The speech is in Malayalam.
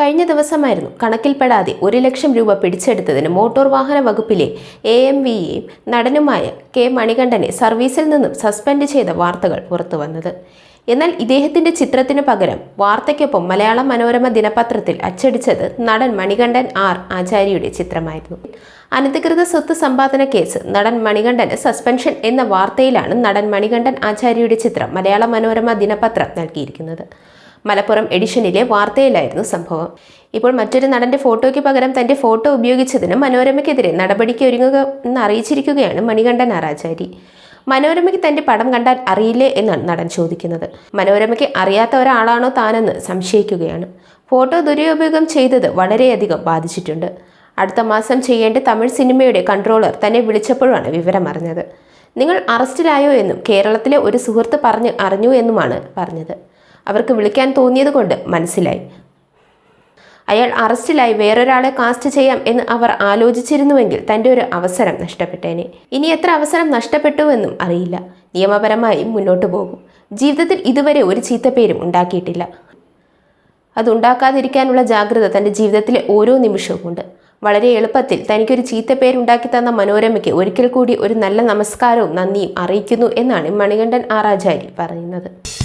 കഴിഞ്ഞ ദിവസമായിരുന്നു കണക്കിൽപ്പെടാതെ ഒരു ലക്ഷം രൂപ പിടിച്ചെടുത്തതിന് മോട്ടോർ വാഹന വകുപ്പിലെ എ എം വിയെയും നടനുമായ കെ മണികണ്ഠനെ സർവീസിൽ നിന്നും സസ്പെൻഡ് ചെയ്ത വാർത്തകൾ പുറത്തുവന്നത്. എന്നാൽ ഇദ്ദേഹത്തിന്റെ ചിത്രത്തിനു പകരം വാർത്തയ്ക്കൊപ്പം മലയാള മനോരമ ദിനപത്രത്തിൽ അച്ചടിച്ചത് നടൻ മണികണ്ഠൻ ആർ ആചാര്യയുടെ ചിത്രമായിരുന്നു. അനധികൃത സ്വത്ത് സമ്പാദന കേസ് നടൻ മണികണ്ഠന് സസ്പെൻഷൻ എന്ന വാർത്തയിലാണ് നടൻ മണികണ്ഠൻ ആചാര്യയുടെ ചിത്രം മലയാള മനോരമ ദിനപത്രം നൽകിയിരിക്കുന്നത്. മലപ്പുറം എഡിഷനിലെ വാർത്തയിലായിരുന്നു സംഭവം. ഇപ്പോൾ മറ്റൊരു നടന്റെ ഫോട്ടോയ്ക്ക് പകരം തന്റെ ഫോട്ടോ ഉപയോഗിച്ചതിന് മനോരമയ്ക്കെതിരെ നടപടിക്ക് ഒരുങ്ങുക എന്ന് അറിയിച്ചിരിക്കുകയാണ് മണികണ്ഠൻ ആരാചാരി. മനോരമയ്ക്ക് തന്റെ പടം കണ്ടാൽ അറിയില്ലേ എന്നാണ് നടൻ ചോദിക്കുന്നത്. മനോരമയ്ക്ക് അറിയാത്ത ഒരാളാണോ താനെന്ന് സംശയിക്കുകയാണ്. ഫോട്ടോ ദുരുപയോഗം ചെയ്തത് വളരെയധികം ബാധിച്ചിട്ടുണ്ട്. അടുത്ത മാസം ചെയ്യേണ്ട തമിഴ് സിനിമയുടെ കൺട്രോളർ തന്നെ വിളിച്ചപ്പോഴാണ് വിവരം അറിഞ്ഞത്. നിങ്ങൾ അറസ്റ്റിലായോ എന്നും കേരളത്തിലെ ഒരു സുഹൃത്ത് പറഞ്ഞ് അറിഞ്ഞു എന്നുമാണ് പറഞ്ഞത്. അവർക്ക് വിളിക്കാൻ തോന്നിയത് കൊണ്ട് മനസ്സിലായി. അയാൾ അറസ്റ്റിലായി വേറൊരാളെ കാസ്റ്റ് ചെയ്യാം എന്ന് അവർ ആലോചിച്ചിരുന്നുവെങ്കിൽ തന്റെ ഒരു അവസരം നഷ്ടപ്പെട്ടേനെ. ഇനി എത്ര അവസരം നഷ്ടപ്പെട്ടുവെന്നും അറിയില്ല. നിയമപരമായി മുന്നോട്ട് പോകും. ജീവിതത്തിൽ ഇതുവരെ ഒരു ചീത്തപ്പേരും ഉണ്ടാക്കിയിട്ടില്ല. അതുണ്ടാക്കാതിരിക്കാനുള്ള ജാഗ്രത തന്റെ ജീവിതത്തിലെ ഓരോ നിമിഷവും ഉണ്ട് വളരെ എളുപ്പത്തിൽ തനിക്കൊരു ചീത്തപ്പേരുണ്ടാക്കി തന്ന മനോരമയ്ക്ക് ഒരിക്കൽ കൂടി ഒരു നല്ല നമസ്കാരവും നന്ദിയും അറിയിക്കുന്നു എന്നാണ് മണികണ്ഠൻ ആറാചാരി പറയുന്നത്.